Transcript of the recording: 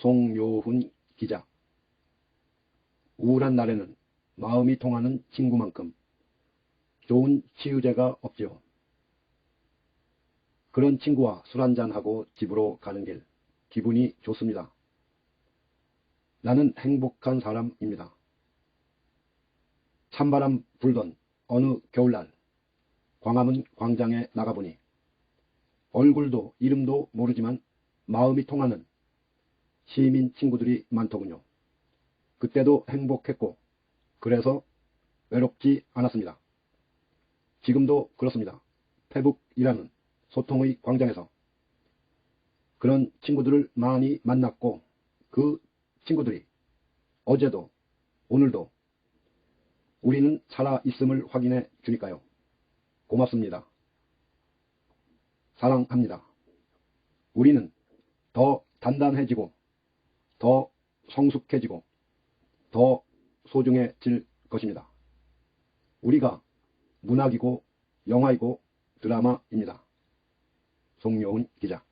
송요훈 기자 우울한 날에는 마음이 통하는 친구만큼 좋은 치유제가 없지요. 그런 친구와 술 한잔하고 집으로 가는 길 기분이 좋습니다. 나는 행복한 사람입니다. 찬바람 불던 어느 겨울날 광화문 광장에 나가보니 얼굴도 이름도 모르지만 마음이 통하는 시민 친구들이 많더군요. 그때도 행복했고 그래서 외롭지 않았습니다. 지금도 그렇습니다. 페북이라는 소통의 광장에서 그런 친구들을 많이 만났고 그 친구들이 어제도 오늘도 우리는 살아있음을 확인해 주니까요. 고맙습니다. 사랑합니다. 우리는 더 단단해지고 더 성숙해지고 더 소중해질 것입니다. 우리가 문학이고 영화이고 드라마입니다. 송여훈 기자